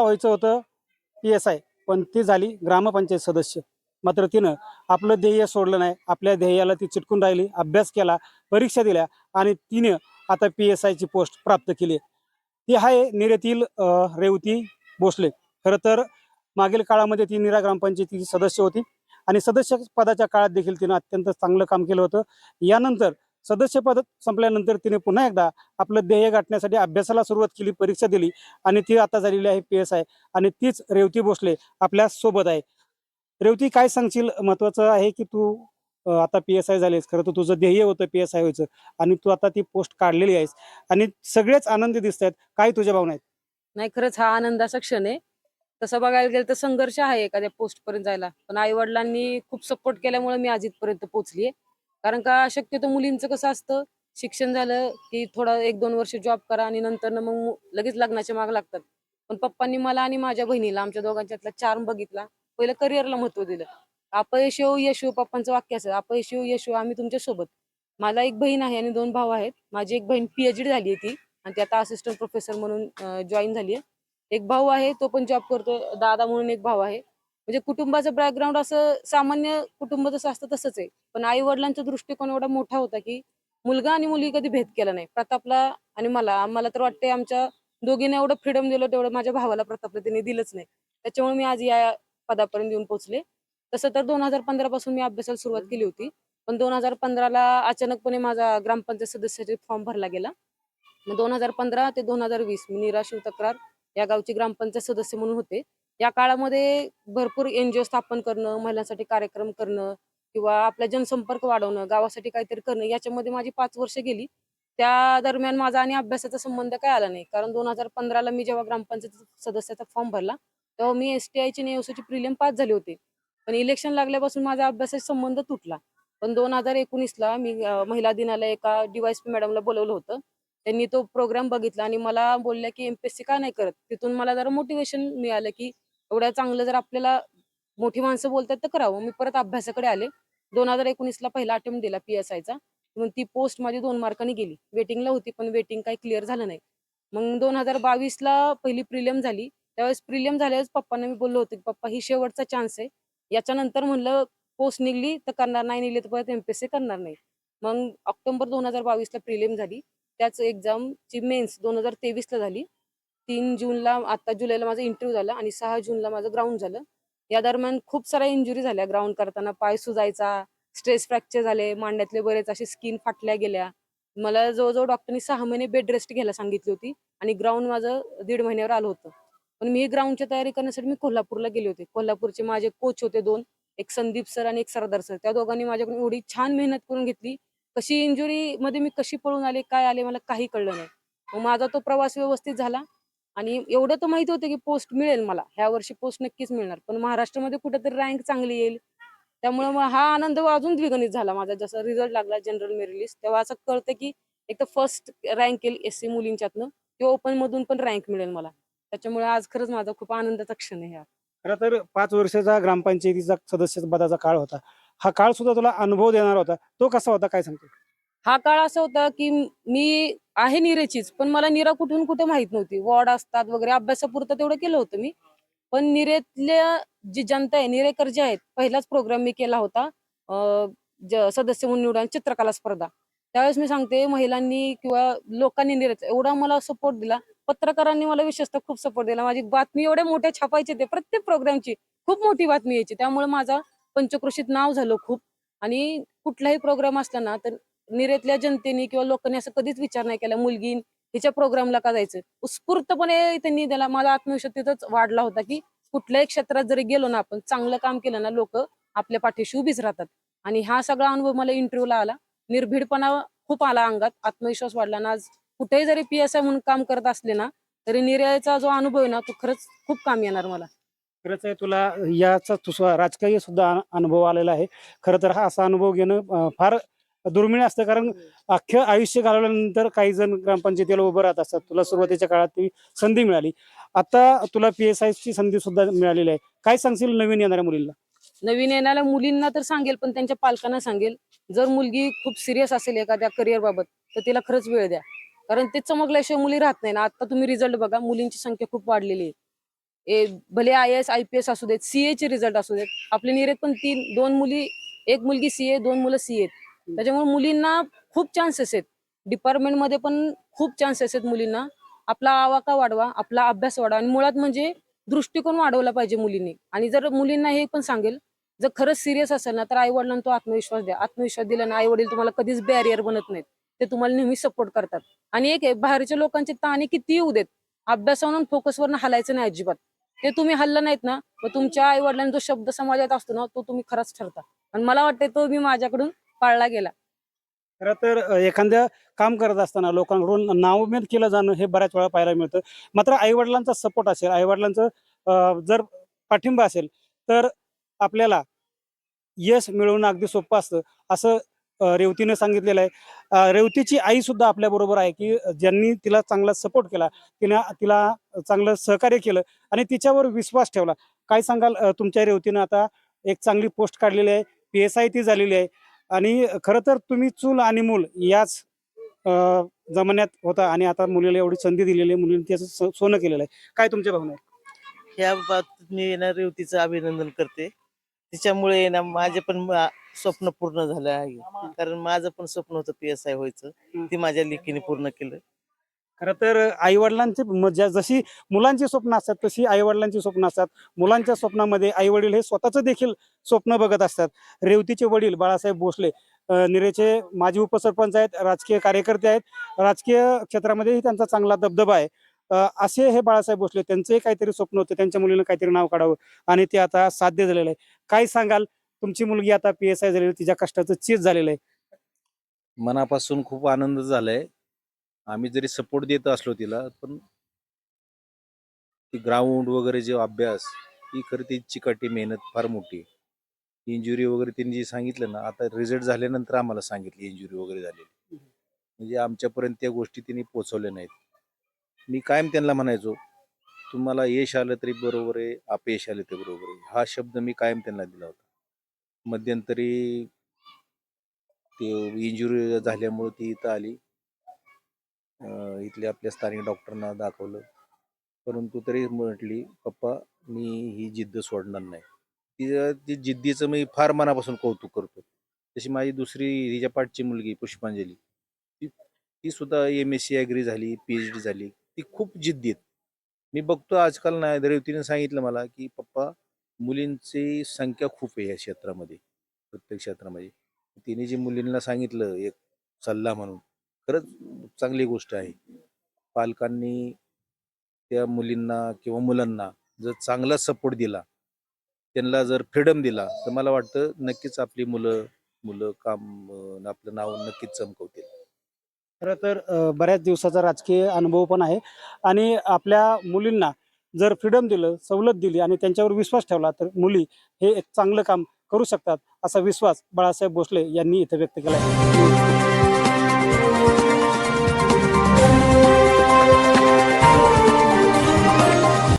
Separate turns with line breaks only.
तिला व्हायचं होतं पी एस आय पण ती झाली ग्रामपंचायत सदस्य. मात्र तिनं आपलं ध्येय सोडलं नाही आपल्या ध्येयाला ती चिटकून राहिली अभ्यास केला परीक्षा दिल्या आणि तिनं आता पी एस आयची पोस्ट प्राप्त केली ती आहे निरेतील रेवती भोसले. खरं तर मागील काळामध्ये ती निरा ग्रामपंचायतीची सदस्य होती आणि सदस्य पदाच्या काळात देखील तिनं अत्यंत चांगलं काम केलं होतं. यानंतर सदस्य पद संपल्यानंतर तिने पुन्हा एकदा आपलं ध्येय गाठण्यासाठी अभ्यासाला सुरुवात केली परीक्षा दिली आणि ती आता झालेली आहे पी एस आय आणि तीच रेवती भोसले आपल्यासोबत आहे. रेवती काय सांगशील? महत्वाचं आहे की तू आता पी एस आय झालीस. खरं तर तुझं ध्येय होतं पी एस आय व्हायचं आणि तू आता ती पोस्ट काढलेली आहेस आणि सगळेच आनंदी दिसत आहेत. काय तुझ्या भावना आहेत?
नाही खरंच हा आनंदाचा क्षण आहे. तसं बघायला गेलं तर संघर्ष आहे एखाद्या पोस्ट पर्यंत जायला. पण आई वडिलांनी खूप सपोर्ट केल्यामुळे मी आज इथपर्यंत पोहोचलीये. कारण का शक्यतो मुलींचं कसं असतं शिक्षण झालं की थोडा एक दोन वर्ष जॉब करा आणि नंतर मग लगेच लग्नाच्या माग लागतात. पण पप्पांनी मला आणि माझ्या बहिणीला आमच्या दोघांच्यातला चार्म बघितला पहिलं करिअरला महत्त्व दिलं. अपयश येऊ यश येऊ पप्पांचं वाक्य असं अपयश येऊ यश येऊ आम्ही तुमच्यासोबत. मला एक बहीण आहे आणि दोन भाऊ आहेत. माझी एक बहीण पीएचडी झाली आहे ती आणि ती आता असिस्टंट प्रोफेसर म्हणून जॉईन झाली आहे. एक भाऊ आहे तो पण जॉब करतो दादा म्हणून एक भाऊ आहे. म्हणजे कुटुंबाचं बॅकग्राऊंड असं सामान्य कुटुंब जसं असतं तसंच आहे. पण आई वडिलांचा दृष्टिकोन एवढा मोठा होता की मुलगा आणि मुलगी कधी भेद केला नाही. प्रतापला आणि मला आम्हाला तर वाटते आमच्या दोघींना एवढं फ्रीडम दिलं तेवढं माझ्या भावाला प्रतापला त्यांनी दिलंच नाही. त्याच्यामुळे मी आज या पदापर्यंत येऊन पोहोचले. तसं तर दोन हजार पंधरा पासून मी अभ्यासाला सुरुवात केली होती. पण दोन हजार पंधराला अचानकपणे माझा ग्रामपंचायत सदस्याचे फॉर्म भरला गेला. मग दोन हजार पंधरा ते दोन हजार वीस मी निराशिव तक्रार या गावची ग्रामपंचायत सदस्य म्हणून होते. या काळामध्ये भरपूर एनजीओ स्थापन करणं महिलांसाठी कार्यक्रम करणं किंवा आपला जनसंपर्क वाढवणं गावासाठी काहीतरी करणं याच्यामध्ये माझी पाच वर्ष गेली. त्या दरम्यान माझा आणि अभ्यासाचा संबंध काय आला नाही. कारण दोन हजार पंधराला मी जेव्हा ग्रामपंचायत सदस्याचा फॉर्म भरला तेव्हा मी एस टी आयची नेवसाची प्रिलियम पास झाले होते. पण इलेक्शन लागल्यापासून माझा अभ्यासाचा संबंध तुटला. पण दोन हजार एकोणीसला मी महिला दिनाला एका डीवायसपी मॅडमला बोलवलं होतं. त्यांनी तो प्रोग्राम बघितला आणि मला बोलल्या की एमपीएससी का नाही करत? तिथून मला जरा मोटिवेशन मिळालं की एवढ्या चांगलं जर आपल्याला मोठी माणसं बोलतात तर करावं. मी परत अभ्यासाकडे आले. दोन हजार एकोणीसला पहिला अटेम्प्ट दिला पी एस आयचा मग ती पोस्ट माझी दोन मार्कांनी गेली. वेटिंगला होती पण वेटिंग काही क्लिअर झालं नाही. मग दोन हजार बावीसला पहिली प्रिलियम झाली. त्यावेळेस प्रिलियम झाल्यावेळेस पप्पांना मी बोललो होतो की पप्पा ही शेवटचा चान्स आहे. याच्यानंतर म्हणलं पोस्ट निघली तर करणार नाही निघली तर परत एमपीएससी करणार नाही. मग ऑक्टोबर दोन हजार बावीसला प्रिलियम झाली. त्याच एक्झामची मेन्स दोन हजार तेवीसला झाली. तीन जूनला आता जुलैला माझा इंटरव्ह्यू झाला आणि सहा जूनला माझं ग्राउंड झालं. या दरम्यान खूप साऱ्या इंजुरी झाल्या ग्राउंड करताना. पाय सुजायचा स्ट्रेस फ्रॅक्चर झाले मांड्यातले बरेच असे स्किन फाटल्या गेल्या. मला जवळजवळ डॉक्टरनी सहा महिने बेड रेस्ट घ्यायला सांगितली होती आणि ग्राउंड माझं दीड महिन्यावर आलं होतं. पण मी ग्राउंडची तयारी करण्यासाठी मी कोल्हापूरला गेले होते. कोल्हापूरचे माझे कोच होते दोन एक संदीप सर आणि एक सरदार सर त्या दोघांनी माझ्याकडून एवढी छान मेहनत करून घेतली कशी इंजुरी मध्ये मी कशी पळून आले काय आले मला काही कळलं नाही. मग माझा तो प्रवास व्यवस्थित झाला. आणि एवढं तर माहिती होतं की पोस्ट मिळेल मला. ह्या वर्षी पोस्ट नक्कीच मिळणार. पण महाराष्ट्रामध्ये कुठेतरी रँक चांगली येईल. त्यामुळे मग हा आनंद अजून द्विगणित झाला माझा. जसा रिझल्ट लागला जनरल मेरिट लिस्ट तेव्हा असं कळतं की एक तर फर्स्ट रँक येईल एस सी मुलींच्यातनं. किंवा ओपन मधून पण रँक मिळेल मला. त्याच्यामुळे आज खरंच माझा खूप आनंदाचा क्षण आहे हा.
खरं तर पाच वर्षाचा ग्रामपंचायतीचा सदस्य पदाचा काळ होता. हा काळ सुद्धा तुला अनुभव देणार होता. तो कसा होता? काय सांगतो?
हा काळ असा होता की मी आहे निरेचीच पण मला निरा कुठून कुठे माहीत नव्हती. वॉर्ड असतात वगैरे अभ्यासापुरतं तेवढं केलं होतं मी. पण निरेतल्या जी जनता आहे निरेकर जे आहेत पहिलाच प्रोग्राम मी केला होता. सदस्य म्हणून निवडून चित्रकला स्पर्धा. त्यावेळेस मी सांगते महिलांनी किंवा लोकांनी निरेच एवढा मला सपोर्ट दिला. पत्रकारांनी मला विशेषतः खूप सपोर्ट दिला. माझी बातमी एवढ्या मोठ्या छापायची ते प्रत्येक प्रोग्रामची खूप मोठी बातमी यायची. त्यामुळे माझा पंचक्रोशीत नाव झालं खूप. आणि कुठलाही प्रोग्राम असला ना तर निरेतल्या जनतेने किंवा लोकांनी असं कधीच विचार नाही केला मुलगी हिच्या प्रोग्रामला का जायचं? उत्स्फूर्तपणे त्यांनी त्याला माझा आत्मविश्वास तिथंच वाढला होता की कुठल्याही क्षेत्रात जरी गेलो ना आपण चांगलं काम केलं ना लोक आपल्या पाठीशी उभीच राहतात. आणि हा सगळा अनुभव मला इंटरव्ह्यूला आला. निर्भीडपणा खूप आला अंगात. आत्मविश्वास वाढला ना आज कुठेही जरी पी एस आय म्हणून काम करत असले ना तरी निर्याचा जो अनुभव आहे ना तो खरंच खूप काम येणार मला.
खरंच आहे तुला याचा तुझा राजकीय सुद्धा अनुभव आलेला आहे. खरं तर हा असा अनुभव घेणं फार दुर्मिळ असतं. कारण अख्खं आयुष्य घालवल्यानंतर काही जण ग्रामपंचायतीला उभं राहत असतात. तुला सुरुवातीच्या काळात ती संधी मिळाली. आता तुला पी एस ची संधी सुद्धा मिळालेली आहे. काय सांगशील नवीन येणाऱ्या मुलींना?
नवीन येणाऱ्या मुलींना तर सांगेल पण त्यांच्या पालकांना सांगेल. जर मुलगी खूप सिरियस असेल एखाद्या करिअर बाबत तर तिला खरंच वेळ द्या. कारण ते चमकल्याशिवाय मुली राहत नाही. ना आता तुम्ही रिझल्ट बघा मुलींची संख्या खूप वाढलेली आहे. भले I S I P S असू देत सीए चे रिझल्ट असू देत आपले निरेत पण तीन दोन मुली एक मुलगी सीए दोन मुलं सीए त्याच्यामुळे मुलींना खूप चान्सेस आहेत. डिपार्टमेंटमध्ये पण खूप चान्सेस आहेत मुलींना. आपला आवाका वाढवा आपला अभ्यास वाढवा आणि मुळात म्हणजे दृष्टिकोन वाढवला पाहिजे मुलींनी. आणि जर मुलींना हे पण सांगेल जर खरंच सिरियस असेल ना तर आई वडिलांना तो आत्मविश्वास द्या. आत्मविश्वास दिला ना आई वडील तुम्हाला कधीच बॅरियर बनत नाहीत. ते तुम्हाला नेहमी सपोर्ट करतात. आणि एक आहे बाहेरच्या लोकांचे ताणे किती येऊ देत अभ्यासावरून फोकसवरनं हलायचं नाही अजिबात. ते तुम्ही हल्लं नाहीत ना मग तुमच्या आई वडिलांनी जो शब्द समाजात असतो ना तो तुम्ही खराच ठरता. आणि मला वाटतं तो मी माझ्याकडून पाळला गेला.
खरं तर एखाद्या काम करत असताना लोकांकडून नावमेद केलं जाणं हे बऱ्याच वेळा पाहायला मिळतं. मात्र आईवडिलांचा सपोर्ट असेल आईवडिलांचं वडिलांचं जर पाठिंबा असेल तर आपल्याला यश मिळवणं अगदी सोपं असतं. असं रेवतीनं सांगितलेलं आहे. रेवतीची आई सुद्धा आपल्या बरोबर आहे की ज्यांनी तिला चांगला सपोर्ट केला तिने तिला चांगलं सहकार्य केलं आणि तिच्यावर विश्वास ठेवला. काय सांगाल तुमच्या रेवतीनं आता एक चांगली पोस्ट काढलेली आहे पी एस आय ती झालेली आहे आणि खरं तर तुम्ही चूल आणि मूल याच जमान्यात होता आणि आता मुलीला एवढी संधी दिलेली आहे मुलीने त्याचं स- सोनं केलेलं आहे. काय तुमच्या भावना आहे
ह्या बाबतीत मी येणार रेवतीचं अभिनंदन करते. तिच्यामुळे ना माझे पण स्वप्न पूर्ण झालं आहे. कारण माझं पण स्वप्न होतं पी एस आय व्हायचं. ते माझ्या लेकीने पूर्ण केलं.
खरं तर आई वडिलांची जशी मुलांची स्वप्न असतात तशी आई वडिलांची स्वप्न असतात. मुलांच्या स्वप्नामध्ये आई वडील हे स्वतःच देखील स्वप्न बघत असतात. रेवतीचे वडील बाळासाहेब भोसले निरेचे माजी उपसरपंच आहेत राजकीय कार्यकर्ते आहेत. राजकीय क्षेत्रामध्येही त्यांचा चांगला दबदबा आहे. असे हे बाळासाहेब भोसले त्यांचंही काहीतरी स्वप्न होतं त्यांच्या मुलीनं काहीतरी नाव काढावं आणि ते आता साध्य झालेलं आहे. काय सांगाल? तुमची मुलगी आता पी एस आय झालेली तिच्या कष्टाचं चीज झालेलं आहे.
मनापासून खूप आनंद झालाय. आम्ही जरी सपोर्ट देत असलो तिला पण ती ग्राउंड वगैरे जे अभ्यास ही खरं ती चिकाटी मेहनत फार मोठी इंजुरी वगैरे तिने जी सांगितलं ना आता रिझल्ट झाल्यानंतर आम्हाला सांगितली इंजुरी वगैरे झालेली. म्हणजे आमच्यापर्यंत त्या गोष्टी तिने पोचवल्या नाहीत. मी कायम त्यांना म्हणायचो तुम्हाला यश आलं तरी बरोबर आहे अपयश आलं ते बरोबर आहे. हा शब्द मी कायम त्यांना दिला होता. मध्यंतरी ते इंजुरी झाल्यामुळे ती इथं आली. अं, इथल्या आपल्या स्थानिक डॉक्टरना दाखवलं. परंतु तरी म्हटली पप्पा मी ही जिद्द सोडणार नाही. ती ती जिद्दीचं मी फार मनापासून कौतुक करतो तशी माझी दुसरी हिच्या पाठची मुलगी पुष्पांजली ती ती सुद्धा एम एस सी ॲग्री झाली पी एच डी झाली. ती खूप जिद्दीत मी बघतो आजकाल ना रेवतीने सांगितलं मला की पप्पा मुलींची संख्या खूप आहे या क्षेत्रामध्ये प्रत्येक क्षेत्रामध्ये. तिने जे मुलींना सांगितलं एक सल्ला म्हणून खरंच चांगली गोष्ट आहे. पालकांनी त्या मुलींना किंवा मुलांना जर चांगला सपोर्ट दिला त्यांना जर फ्रीडम दिला तर मला वाटतं नक्कीच आपली मुलं मुलं काम आपलं नाव नक्कीच चमकवतील.
खरं तर बऱ्याच दिवसाचा राजकीय अनुभव पण आहे. आणि आपल्या मुलींना जर फ्रीडम दिलं सवलत दिली आणि त्यांच्यावर विश्वास ठेवला तर मुली हे एक चांगलं काम करू शकतात असा विश्वास बाळासाहेब भोसले यांनी इथं व्यक्त केला आहे.